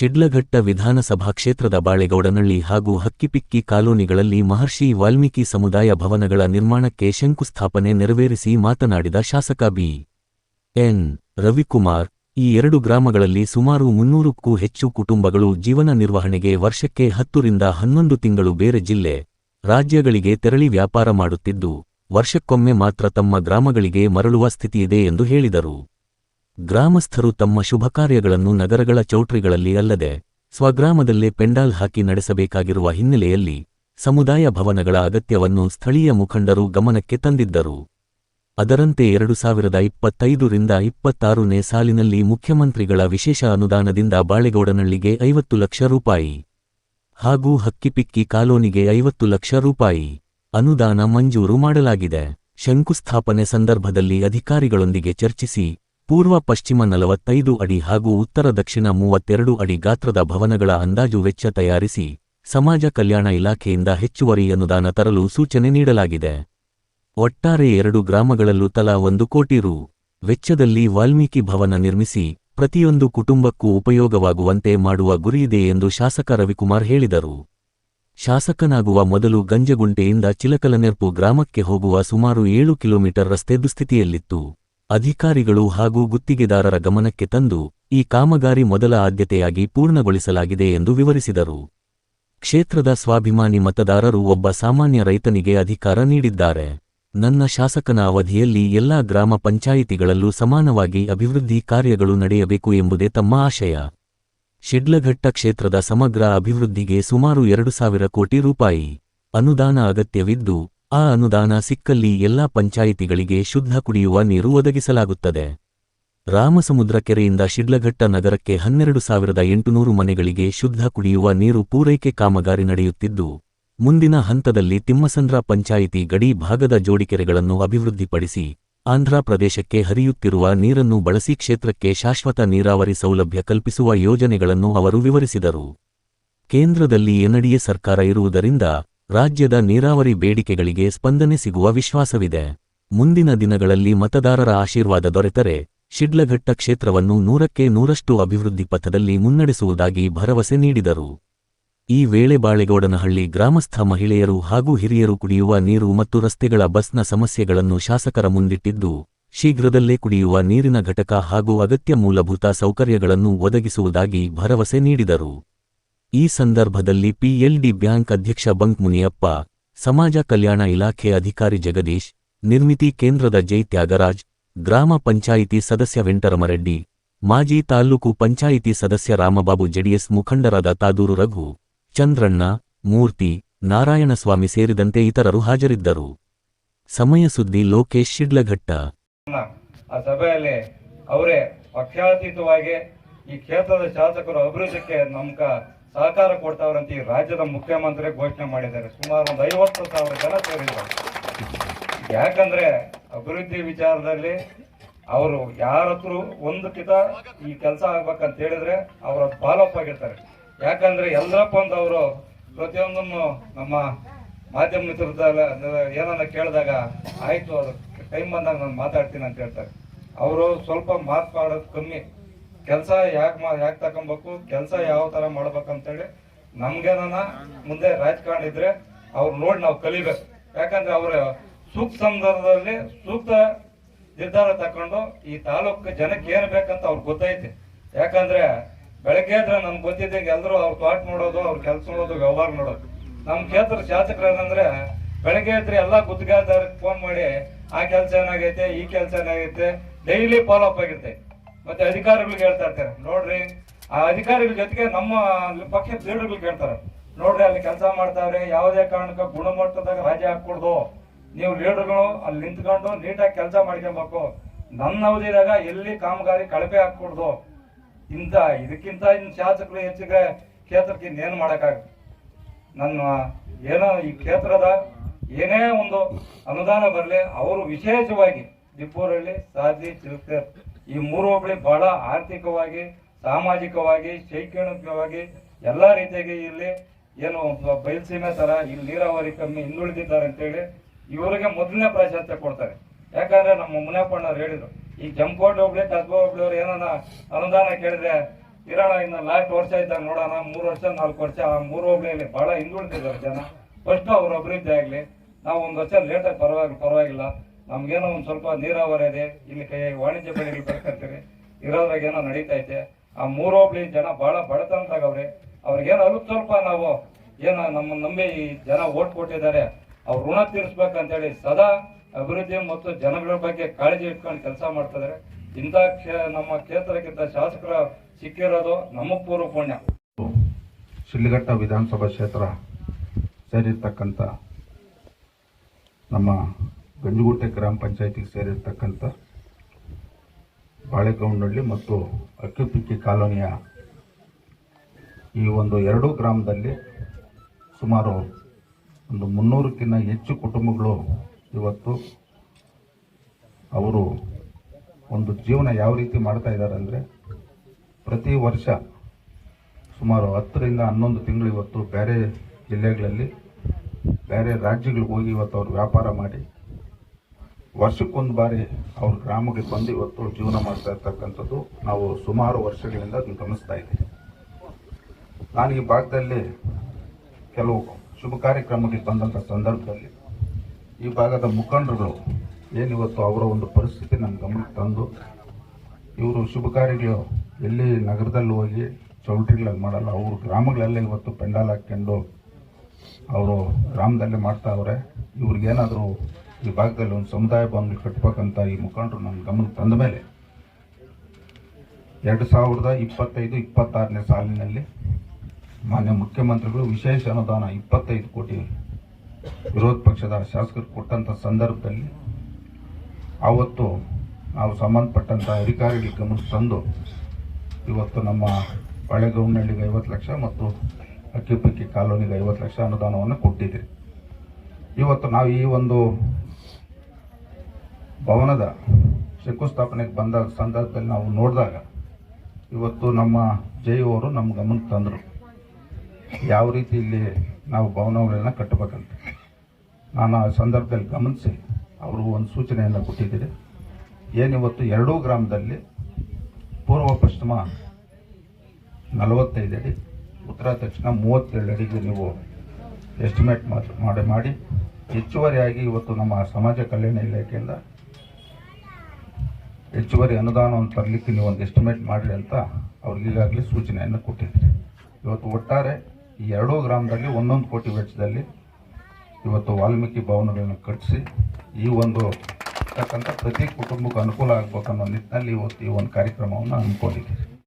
ಶಿಡ್ಲಘಟ್ಟ ವಿಧಾನಸಭಾ ಕ್ಷೇತ್ರದ ಬಾಳೆಗೌಡನಳ್ಳಿ ಹಾಗೂ ಹಕ್ಕಿಪಿಕ್ಕಿ ಕಾಲೋನಿಗಳಲ್ಲಿ ಮಹರ್ಷಿ ವಾಲ್ಮೀಕಿ ಸಮುದಾಯ ಭವನಗಳ ನಿರ್ಮಾಣಕ್ಕೆ ಶಂಕುಸ್ಥಾಪನೆ ನೆರವೇರಿಸಿ ಮಾತನಾಡಿದ ಶಾಸಕ ಬಿ. ಎನ್. ರವಿಕುಮಾರ್, ಈ ಎರಡು ಗ್ರಾಮಗಳಲ್ಲಿ ಸುಮಾರು ಮುನ್ನೂರಕ್ಕೂ ಹೆಚ್ಚು ಕುಟುಂಬಗಳು ಜೀವನ ನಿರ್ವಹಣೆಗೆ ವರ್ಷಕ್ಕೆ ಹತ್ತರಿಂದ ಹನ್ನೊಂದು ತಿಂಗಳು ಬೇರೆ ಜಿಲ್ಲೆ, ರಾಜ್ಯಗಳಿಗೆ ತೆರಳಿ ವ್ಯಾಪಾರ ಮಾಡುತ್ತಿದ್ದು, ವರ್ಷಕ್ಕೊಮ್ಮೆ ಮಾತ್ರ ತಮ್ಮ ಗ್ರಾಮಗಳಿಗೆ ಮರಳುವ ಸ್ಥಿತಿಯಿದೆ ಎಂದು ಹೇಳಿದರು. ಗ್ರಾಮಸ್ಥರು ತಮ್ಮ ಶುಭ ಕಾರ್ಯಗಳನ್ನು ನಗರಗಳ ಚೌಟ್ರಿಗಳಲ್ಲಿ ಅಲ್ಲದೆ ಸ್ವಗ್ರಾಮದಲ್ಲೇ ಪೆಂಡಾಲ್ ಹಾಕಿ ನಡೆಸಬೇಕಾಗಿರುವ ಹಿನ್ನೆಲೆಯಲ್ಲಿ ಸಮುದಾಯ ಭವನಗಳ ಅಗತ್ಯವನ್ನು ಸ್ಥಳೀಯ ಮುಖಂಡರು ಗಮನಕ್ಕೆ ತಂದಿದ್ದರು. ಅದರಂತೆ ಎರಡು ಸಾವಿರದ ಇಪ್ಪತ್ತೈದರಿಂದ ಇಪ್ಪತ್ತಾರನೇ ಸಾಲಿನಲ್ಲಿ ಮುಖ್ಯಮಂತ್ರಿಗಳ ವಿಶೇಷ ಅನುದಾನದಿಂದ ಬಾಳೆಗೌಡನಳ್ಳಿಗೆ ಐವತ್ತು ಲಕ್ಷ ರೂಪಾಯಿ ಹಾಗೂ ಹಕ್ಕಿಪಿಕ್ಕಿ ಕಾಲೋನಿಗೆ ಐವತ್ತು ಲಕ್ಷ ರೂಪಾಯಿ ಅನುದಾನ ಮಂಜೂರು ಮಾಡಲಾಗಿದೆ. ಶಂಕುಸ್ಥಾಪನೆ ಸಂದರ್ಭದಲ್ಲಿ ಅಧಿಕಾರಿಗಳೊಂದಿಗೆ ಚರ್ಚಿಸಿ ಪೂರ್ವ ಪಶ್ಚಿಮ ನಲವತ್ತೈದು ಅಡಿ ಹಾಗೂ ಉತ್ತರ ದಕ್ಷಿಣ ಮೂವತ್ತೆರಡು ಅಡಿ ಗಾತ್ರದ ಭವನಗಳ ಅಂದಾಜು ವೆಚ್ಚ ತಯಾರಿಸಿ ಸಮಾಜ ಕಲ್ಯಾಣ ಇಲಾಖೆಯಿಂದ ಹೆಚ್ಚುವರಿ ಅನುದಾನ ತರಲು ಸೂಚನೆ ನೀಡಲಾಗಿದೆ. ಒಟ್ಟಾರೆ ಎರಡು ಗ್ರಾಮಗಳಲ್ಲೂ ತಲಾ ಒಂದು ಕೋಟಿ ರು ವೆಚ್ಚದಲ್ಲಿ ವಾಲ್ಮೀಕಿ ಭವನ ನಿರ್ಮಿಸಿ ಪ್ರತಿಯೊಂದು ಕುಟುಂಬಕ್ಕೂ ಉಪಯೋಗವಾಗುವಂತೆ ಮಾಡುವ ಗುರಿಯಿದೆ ಎಂದು ಶಾಸಕ ರವಿಕುಮಾರ್ ಹೇಳಿದರು. ಶಾಸಕನಾಗುವ ಮೊದಲು ಗಂಜಗುಂಟೆಯಿಂದ ಚಿಲಕಲನೆರ್ಪು ಗ್ರಾಮಕ್ಕೆ ಹೋಗುವ ಸುಮಾರು ಏಳು ಕಿಲೋಮೀಟರ್ ರಸ್ತೆ ದುಸ್ಥಿತಿಯಲ್ಲಿತ್ತು. ಅಧಿಕಾರಿಗಳು ಹಾಗೂ ಗುತ್ತಿಗೆದಾರರ ಗಮನಕ್ಕೆ ತಂದು ಈ ಕಾಮಗಾರಿ ಮೊದಲ ಆದ್ಯತೆಯಾಗಿ ಪೂರ್ಣಗೊಳಿಸಲಾಗಿದೆ ಎಂದು ವಿವರಿಸಿದರು. ಕ್ಷೇತ್ರದ ಸ್ವಾಭಿಮಾನಿ ಮತದಾರರು ಒಬ್ಬ ಸಾಮಾನ್ಯ ರೈತನಿಗೆ ಅಧಿಕಾರ ನೀಡಿದ್ದಾರೆ. ನನ್ನ ಶಾಸಕನ ಅವಧಿಯಲ್ಲಿ ಎಲ್ಲಾ ಗ್ರಾಮ ಪಂಚಾಯಿತಿಗಳಲ್ಲೂ ಸಮಾನವಾಗಿ ಅಭಿವೃದ್ಧಿ ಕಾರ್ಯಗಳು ನಡೆಯಬೇಕು ಎಂಬುದೇ ತಮ್ಮ ಆಶಯ. ಶಿಡ್ಲಘಟ್ಟ ಕ್ಷೇತ್ರದ ಸಮಗ್ರ ಅಭಿವೃದ್ಧಿಗೆ ಸುಮಾರು ಎರಡು ಸಾವಿರ ಕೋಟಿ ರೂಪಾಯಿ ಅನುದಾನ ಅಗತ್ಯವಿದ್ದು ಆ ಅನುದಾನ ಸಿಕ್ಕಲ್ಲಿ ಎಲ್ಲಾ ಪಂಚಾಯಿತಿಗಳಿಗೆ ಶುದ್ಧ ಕುಡಿಯುವ ನೀರು ಒದಗಿಸಲಾಗುತ್ತದೆ. ರಾಮಸಮುದ್ರ ಕೆರೆಯಿಂದ ಶಿಡ್ಲಘಟ್ಟ ನಗರಕ್ಕೆ ಹನ್ನೆರಡು ಸಾವಿರದ ಎಂಟುನೂರು ಮನೆಗಳಿಗೆ ಶುದ್ಧ ಕುಡಿಯುವ ನೀರು ಪೂರೈಕೆ ಕಾಮಗಾರಿ ನಡೆಯುತ್ತಿದ್ದು, ಮುಂದಿನ ಹಂತದಲ್ಲಿ ತಿಮ್ಮಸಂದ್ರ ಪಂಚಾಯಿತಿ ಗಡಿ ಭಾಗದ ಜೋಡಿಕೆರೆಗಳನ್ನು ಅಭಿವೃದ್ಧಿಪಡಿಸಿ, ಆಂಧ್ರ ಪ್ರದೇಶಕ್ಕೆ ಹರಿಯುತ್ತಿರುವ ನೀರನ್ನು ಬಳಸಿ ಕ್ಷೇತ್ರಕ್ಕೆ ಶಾಶ್ವತ ನೀರಾವರಿ ಸೌಲಭ್ಯ ಕಲ್ಪಿಸುವ ಯೋಜನೆಗಳನ್ನು ಅವರು ವಿವರಿಸಿದರು. ಕೇಂದ್ರದಲ್ಲಿ ಎನ್ಡಿಎ ಸರ್ಕಾರ ಇರುವುದರಿಂದ ರಾಜ್ಯದ ನೀರಾವರಿ ಬೇಡಿಕೆಗಳಿಗೆ ಸ್ಪಂದನೆ ಸಿಗುವ ವಿಶ್ವಾಸವಿದೆ. ಮುಂದಿನ ದಿನಗಳಲ್ಲಿ ಮತದಾರರ ಆಶೀರ್ವಾದ ದೊರೆತರೆ, ಶಿಡ್ಲಘಟ್ಟ ಕ್ಷೇತ್ರವನ್ನು ನೂರಕ್ಕೆ ನೂರಷ್ಟು ಅಭಿವೃದ್ಧಿ ಪಥದಲ್ಲಿ ಮುನ್ನಡೆಸುವುದಾಗಿ ಭರವಸೆ ನೀಡಿದರು. ಈ ವೇಳೆ ಬಾಳೆಗೌಡನಹಳ್ಳಿ ಗ್ರಾಮಸ್ಥ ಮಹಿಳೆಯರು ಹಾಗೂ ಹಿರಿಯರು ಕುಡಿಯುವ ನೀರು ಮತ್ತು ರಸ್ತೆಗಳ ಬಸ್ನ ಸಮಸ್ಯೆಗಳನ್ನು ಶಾಸಕರ ಮುಂದಿಟ್ಟಿದ್ದು, ಶೀಘ್ರದಲ್ಲೇ ಕುಡಿಯುವ ನೀರಿನ ಘಟಕ ಹಾಗೂ ಅಗತ್ಯ ಮೂಲಭೂತ ಸೌಕರ್ಯಗಳನ್ನು ಒದಗಿಸುವುದಾಗಿ ಭರವಸೆ ನೀಡಿದರು. ಈ ಸಂದರ್ಭದಲ್ಲಿ ಪಿಎಲ್ಡಿ ಬ್ಯಾಂಕ್ ಅಧ್ಯಕ್ಷ ಬಂಕ್ ಮುನಿಯಪ್ಪ, ಸಮಾಜ ಕಲ್ಯಾಣ ಇಲಾಖೆ ಅಧಿಕಾರಿ ಜಗದೀಶ್, ನಿರ್ಮಿತಿ ಕೇಂದ್ರದ ಜೈ ತ್ಯಾಗರಾಜ್, ಗ್ರಾಮ ಪಂಚಾಯಿತಿ ಸದಸ್ಯ ವೆಂಟರಮರೆಡ್ಡಿ ಮಾಜಿ ತಾಲ್ಲೂಕು ಪಂಚಾಯಿತಿ ಸದಸ್ಯ ರಾಮಬಾಬು ಜೆಡಿಎಸ್ ಮುಖಂಡರಾದ ತಾದೂರು ರಘು, ಚಂದ್ರಣ್ಣ, ಮೂರ್ತಿ, ನಾರಾಯಣಸ್ವಾಮಿ ಸೇರಿದಂತೆ ಇತರರು ಹಾಜರಿದ್ದರು. ಸಮಯ ಸುದ್ದಿ ಲೋಕೇಶ್ ಶಿಡ್ಲಘಟ್ಟ. ಸಭೆಯಲ್ಲಿ ಅವರೇ ಪಕ್ಷಾತೀತವಾಗಿ ಈ ಕ್ಷೇತ್ರದ ಶಾಸಕರು ಅಭಿವೃದ್ಧಿಗೆ ನಮ್ಗ ಸಹಕಾರ ಕೊಡ್ತಾವ್ರಂತ ಈ ರಾಜ್ಯದ ಮುಖ್ಯಮಂತ್ರಿ ಘೋಷಣೆ ಮಾಡಿದ್ದಾರೆ. ಸುಮಾರು ಒಂದು ಐವತ್ತು ಸಾವಿರ ಜನ ಸೇರಿದ್ದಾರೆ. ಯಾಕಂದ್ರೆ ಅಭಿವೃದ್ಧಿ ವಿಚಾರದಲ್ಲಿ ಅವರು ಯಾರ ಹತ್ರ ಒಂದು ಕಿತ ಈ ಕೆಲಸ ಆಗ್ಬೇಕಂತ ಹೇಳಿದ್ರೆ ಅವ್ರ ಫಾಲೋಅಪ್ ಆಗಿರ್ತಾರೆ ಯಾಕಂದ್ರೆ ಎಲ್ಲರಪ್ಪ ಒಂದು ಅವರು ಪ್ರತಿಯೊಂದನ್ನು ನಮ್ಮ ಮಾಧ್ಯಮ ಮಿತ್ರದಲ್ಲಿ ಏನನ್ನ ಕೇಳಿದಾಗ, ಆಯ್ತು, ಅದು ಟೈಮ್ ಬಂದಾಗ ನಾನು ಮಾತಾಡ್ತೀನಿ ಅಂತ ಹೇಳ್ತಾರೆ. ಅವರು ಸ್ವಲ್ಪ ಮಾತಾಡೋದು ಕಮ್ಮಿ. ಕೆಲಸ ಯಾಕೆ ಮಾ ಯಾಕೆ ತಕೊಂಬೇಕು ಕೆಲಸ ಯಾವ ತರ ಮಾಡ್ಬೇಕಂತೇಳಿ ನಮ್ಗೇನ ಮುಂದೆ ರಾಜಕಾರಣ ಇದ್ರೆ ಅವ್ರು ನೋಡಿ ನಾವು ಕಲಿಬೇಕು. ಯಾಕಂದ್ರೆ ಅವ್ರ ಸೂಕ್ತ ಸಂದರ್ಭದಲ್ಲಿ ಸೂಕ್ತ ನಿರ್ಧಾರ ತಕೊಂಡು ಈ ತಾಲೂಕು ಜನಕ್ಕೆ ಏನ್ ಬೇಕಂತ ಅವ್ರಿಗೆ ಗೊತ್ತೈತಿ. ಯಾಕಂದ್ರೆ ಬೆಳಗ್ಗೆ ಆದ್ರೆ ನಮ್ಗೆ ಗೊತ್ತಿದ್ದಂಗೆ ಎಲ್ಲರೂ ಅವ್ರ ತೋಟ ನೋಡೋದು, ಅವ್ರ ಕೆಲಸ ನೋಡೋದು, ವ್ಯವಹಾರ ನೋಡೋದು. ನಮ್ಮ ಕ್ಷೇತ್ರ ಶಾಸಕರು ಏನಂದ್ರೆ ಬೆಳಗ್ಗೆ ಎದ್ರೆ ಎಲ್ಲಾ ಗುತ್ತಿಗೆದಾರರಿಗೆ ಫೋನ್ ಮಾಡಿ, ಆ ಕೆಲಸ ಏನಾಗೈತೆ, ಈ ಕೆಲಸ ಏನಾಗೈತೆ ಡೈಲಿ ಫಾಲೋ ಅಪ್ ಆಗಿರ್ತೈತೆ. ಮತ್ತೆ ಅಧಿಕಾರಿಗಳಿಗೆ ಹೇಳ್ತಾ ಇರ್ತಾರೆ. ನೋಡ್ರಿ, ಆ ಅಧಿಕಾರಿಗಳ ಜೊತೆಗೆ ನಮ್ಮ ಪಕ್ಷದ ಲೀಡರ್ಗಳಿಗೆ ಹೇಳ್ತಾರೆ. ನೋಡ್ರಿ, ಅಲ್ಲಿ ಕೆಲಸ ಮಾಡ್ತಾವ್ರೆ, ಯಾವುದೇ ಕಾರಣಕ್ಕೆ ಗುಣಮಟ್ಟದಾಗ ರಾಜಿ ಹಾಕ್ಕೊಡ್ದು ನೀವು ಲೀಡರ್ಗಳು ಅಲ್ಲಿ ನಿಂತ್ಕೊಂಡು ನೀಟಾಗಿ ಕೆಲಸ ಮಾಡ್ಕೊಬೇಕು. ನನ್ನ ಅವಧಿದಾಗ ಎಲ್ಲಿ ಕಾಮಗಾರಿ ಕಳಪೆ ಹಾಕ್ಕೊಡ್ದು ಇಂಥ, ಇದಕ್ಕಿಂತ ಇನ್ ಶಾಸಕರು ಹೆಚ್ಚಿಗೆ ಕ್ಷೇತ್ರಕ್ಕೆ ಇನ್ನೇನು ಮಾಡೋಕ್ಕಾಗುತ್ತೆ ನನ್ನ ಏನೋ ಈ ಕ್ಷೇತ್ರದ ಏನೇ ಒಂದು ಅನುದಾನ ಬರಲಿ, ಅವರು ವಿಶೇಷವಾಗಿ ದಿಪ್ಪೂರಲ್ಲಿ ಸಾಧಿ ಚಿಲ್ಕರ್ ಈ ಮೂರು ಹೋಬಳಿ ಬಹಳ ಆರ್ಥಿಕವಾಗಿ, ಸಾಮಾಜಿಕವಾಗಿ, ಶೈಕ್ಷಣಿಕವಾಗಿ ಎಲ್ಲ ರೀತಿಯಾಗಿ ಇಲ್ಲಿ ಏನು ಬಯಲುಸೀಮೆ ತರ ಇಲ್ಲಿ ನೀರಾವರಿ ಕಮ್ಮಿ ಹಿಂದುಳಿದಿದ್ದಾರೆ ಅಂತೇಳಿ ಇವರಿಗೆ ಮೊದಲನೇ ಪ್ರಾಶಸ್ತ್ಯ ಕೊಡ್ತಾರೆ. ಯಾಕಂದ್ರೆ ನಮ್ಮ ಮುನಿಯಪ್ಪಣ್ಣವ್ರು ಹೇಳಿದ್ರು, ಈ ಜಂಕೋಟ್ ಹೋಗ್ಲಿ ಕಸ್ಬಾ ಹೋಗ್ಲಿ ಅವ್ರು ಏನಾನ ಅನುದಾನ ಕೇಳಿದ್ರೆ ಇರೋಣ ಇನ್ನು ಲಾಸ್ಟ್ ವರ್ಷ ಇದ್ದಾಗ ನೋಡೋಣ, ಮೂರು ವರ್ಷ, ನಾಲ್ಕು ವರ್ಷ, ಆ ಮೂರು ಹೋಬಳಿಯಲ್ಲಿ ಬಹಳ ಹಿಂದುಳಿದಿದ್ದಾರೆ ಜನ. ಫಸ್ಟ್ ಅವ್ರ ಅಭಿವೃದ್ಧಿ ಆಗಲಿ ನಾವು ಒಂದು ವರ್ಷ ಲೇಟಾಗಿ ಪರವಾಗಿ ಪರವಾಗಿಲ್ಲ. ನಮ್ಗೇನೋ ಒಂದು ಸ್ವಲ್ಪ ನೀರಾವರಿ ಇದೆ, ಇಲ್ಲಿ ಕೈ ವಾಣಿಜ್ಯ ಬೆಳೆಗಳು ಬೆಳ್ಕೊಂತೀವಿ ಇರೋದ್ರಾಗ ಏನೋ ನಡೀತಾ ಐತೆ. ಆ ಮೂರೋಬ್ಳಿ ಜನ ಬಹಳ ಬಡತನದಾಗವ್ರೆ ಅವ್ರಿಗೇನು ಅಲ್ಪ ಸ್ವಲ್ಪ ನಾವು ಏನೋ ನಮ್ಮ ನಂಬಿ ಈ ಜನ ಓಟ್ ಕೊಟ್ಟಿದ್ದಾರೆ. ಅವ್ರ ಋಣ ತೀರಿಸ್ಬೇಕಂತೇಳಿ ಸದಾ ಅಭಿವೃದ್ಧಿ ಮತ್ತು ಜನಗಳ ಬಗ್ಗೆ ಕಾಳಜಿ ಇಟ್ಕೊಂಡು ಕೆಲಸ ಮಾಡ್ತಿದ್ದಾರೆ. ಇಂಥ ಕ್ಷೇ ನಮ್ಮ ಕ್ಷೇತ್ರಕ್ಕಿಂತ ಶಾಸಕರ ಸಿಕ್ಕಿರೋದು ನಮ್ಮ ಪೂರ್ವ ಪುಣ್ಯ ಶಿಲ್ಘಟ್ಟ ವಿಧಾನಸಭಾ ಕ್ಷೇತ್ರ ಸೇರಿರ್ತಕ್ಕಂಥ ನಮ್ಮ ಗಂಜುಗುಟ್ಟೆ ಗ್ರಾಮ ಪಂಚಾಯತಿಗೆ ಸೇರಿರ್ತಕ್ಕಂಥ ಬಾಳೆಗೌಂಡಳ್ಳಿ ಮತ್ತು ಅಕ್ಕಿಪಿಕ್ಕಿ ಕಾಲೋನಿಯ ಈ ಒಂದು ಎರಡೂ ಗ್ರಾಮದಲ್ಲಿ ಸುಮಾರು ಒಂದು ಮುನ್ನೂರಕ್ಕಿಂತ ಹೆಚ್ಚು ಕುಟುಂಬಗಳು ಇವತ್ತು ಅವರು ಒಂದು ಜೀವನ ಯಾವ ರೀತಿ ಮಾಡ್ತಾ ಇದ್ದಾರೆ ಅಂದರೆ ಪ್ರತಿ ವರ್ಷ ಸುಮಾರು ಹತ್ತರಿಂದ ಹನ್ನೊಂದು ತಿಂಗಳು ಇವತ್ತು ಬೇರೆ ಜಿಲ್ಲೆಗಳಲ್ಲಿ ಬೇರೆ ರಾಜ್ಯಗಳಿಗೆ ಹೋಗಿ ಇವತ್ತು ಅವರು ವ್ಯಾಪಾರ ಮಾಡಿ ವರ್ಷಕ್ಕೊಂದು ಬಾರಿ ಅವ್ರ ಗ್ರಾಮಕ್ಕೆ ಬಂದು ಇವತ್ತು ಜೀವನ ಮಾಡ್ತಾ ಇರ್ತಕ್ಕಂಥದ್ದು ನಾವು ಸುಮಾರು ವರ್ಷಗಳಿಂದ ಗಮನಿಸ್ತಾ ಇದ್ದೀವಿ. ನಾನು ಈ ಭಾಗದಲ್ಲಿ ಕೆಲವು ಶುಭ ಕಾರ್ಯಕ್ರಮಕ್ಕೆ ಬಂದಂಥ ಸಂದರ್ಭದಲ್ಲಿ ಈ ಭಾಗದ ಮುಖಂಡರುಗಳು ಏನಿವತ್ತು ಅವರ ಒಂದು ಪರಿಸ್ಥಿತಿ ನನ್ನ ಗಮನಕ್ಕೆ ತಂದು, ಇವರು ಶುಭ ಕಾರ್ಯಗಳು ಎಲ್ಲಿ ನಗರದಲ್ಲಿ ಹೋಗಿ ಚೌಲ್ಟ್ರಿಗಳಲ್ಲಿ ಮಾಡಲ್ಲ, ಅವರು ಗ್ರಾಮಗಳಲ್ಲೇ ಇವತ್ತು ಪೆಂಡಾಲ್ ಹಾಕ್ಕೊಂಡು ಅವರು ಗ್ರಾಮದಲ್ಲೇ ಮಾಡ್ತಾವ್ರೆ ಇವ್ರಿಗೇನಾದರೂ ಈ ಭಾಗದಲ್ಲಿ ಒಂದು ಸಮುದಾಯ ಭವನ ಕಟ್ಟಬೇಕಂತ ಈ ಮುಖಂಡರು ನಮ್ಮ ಗಮನಕ್ಕೆ ತಂದ ಮೇಲೆ ಎರಡು ಸಾವಿರದ ಇಪ್ಪತ್ತೈದು ಇಪ್ಪತ್ತಾರನೇ ಸಾಲಿನಲ್ಲಿ ಮಾನ್ಯ ಮುಖ್ಯಮಂತ್ರಿಗಳು ವಿಶೇಷ ಅನುದಾನ ಇಪ್ಪತ್ತೈದು ಕೋಟಿ ವಿರೋಧ ಪಕ್ಷದ ಶಾಸಕರು ಕೊಟ್ಟಂಥ ಸಂದರ್ಭದಲ್ಲಿ ಆವತ್ತು ನಾವು ಸಂಬಂಧಪಟ್ಟಂಥ ಅಧಿಕಾರಿಗಳಿಗೆ ಗಮನಕ್ಕೆ ತಂದು ಇವತ್ತು ನಮ್ಮ ಹೊಳೆಗೌನಹಳ್ಳಿಗೆ ಐವತ್ತು ಲಕ್ಷ ಮತ್ತು ಅಕ್ಕಿಪಕ್ಕಿ ಕಾಲೋನಿಗೆ ಐವತ್ತು ಲಕ್ಷ ಅನುದಾನವನ್ನು ಕೊಟ್ಟಿದ್ದೀರಿ. ಇವತ್ತು ನಾವು ಈ ಒಂದು ಭವನದ ಶಂಕುಸ್ಥಾಪನೆಗೆ ಬಂದ ಸಂದರ್ಭದಲ್ಲಿ ನಾವು ನೋಡಿದಾಗ ಇವತ್ತು ನಮ್ಮ ಜೈ ಅವರು ನಮ್ಮ ಗಮನಕ್ಕೆ ತಂದರು. ಯಾವ ರೀತಿ ಇಲ್ಲಿ ನಾವು ಭವನಗಳನ್ನ ಕಟ್ಟಬೇಕಂತ. ನಾನು ಆ ಸಂದರ್ಭದಲ್ಲಿ ಗಮನಿಸಿ ಅವರು ಒಂದು ಸೂಚನೆಯನ್ನು ಕೊಟ್ಟಿದ್ದೀರಿ ಏನಿವತ್ತು ಎರಡೂ ಗ್ರಾಮದಲ್ಲಿ ಪೂರ್ವ ಪಶ್ಚಿಮ ನಲವತ್ತೈದು ಅಡಿ, ಉತ್ತರ ದಕ್ಷಿಣ ಮೂವತ್ತೇಳು ಅಡಿಗೆ ನೀವು ಎಸ್ಟಿಮೇಟ್ ಮಾಡಿ ಮಾಡಿ. ಹೆಚ್ಚುವರಿಯಾಗಿ ಇವತ್ತು ನಮ್ಮ ಸಮಾಜ ಕಲ್ಯಾಣ ಇಲಾಖೆಯಿಂದ ಹೆಚ್ಚುವರಿ ಅನುದಾನವನ್ನು ತರಲಿಕ್ಕೆ ನೀವು ಒಂದು ಎಸ್ಟಿಮೇಟ್ ಮಾಡಿರಿ ಅಂತ ಅವ್ರಿಗೆ ಈಗಾಗಲೇ ಸೂಚನೆಯನ್ನು ಕೊಟ್ಟಿದ್ದೀರಿ ಇವತ್ತು ಒಟ್ಟಾರೆ ಈ ಎರಡೂ ಗ್ರಾಮದಲ್ಲಿ ಒಂದೊಂದು ಕೋಟಿ ವೆಚ್ಚದಲ್ಲಿ ಇವತ್ತು ವಾಲ್ಮೀಕಿ ಭವನಗಳನ್ನು ಕಟ್ಟಿಸಿ ಈ ಒಂದು ಇರ್ತಕ್ಕಂಥ ಪ್ರತಿ ಕುಟುಂಬಕ್ಕೂ ಅನುಕೂಲ ಆಗ್ಬೇಕನ್ನೋ ನಿಟ್ಟಿನಲ್ಲಿ ಇವತ್ತು ಈ ಒಂದು ಕಾರ್ಯಕ್ರಮವನ್ನು ಹಮ್ಮಿಕೊಂಡಿದ್ದೀರಿ.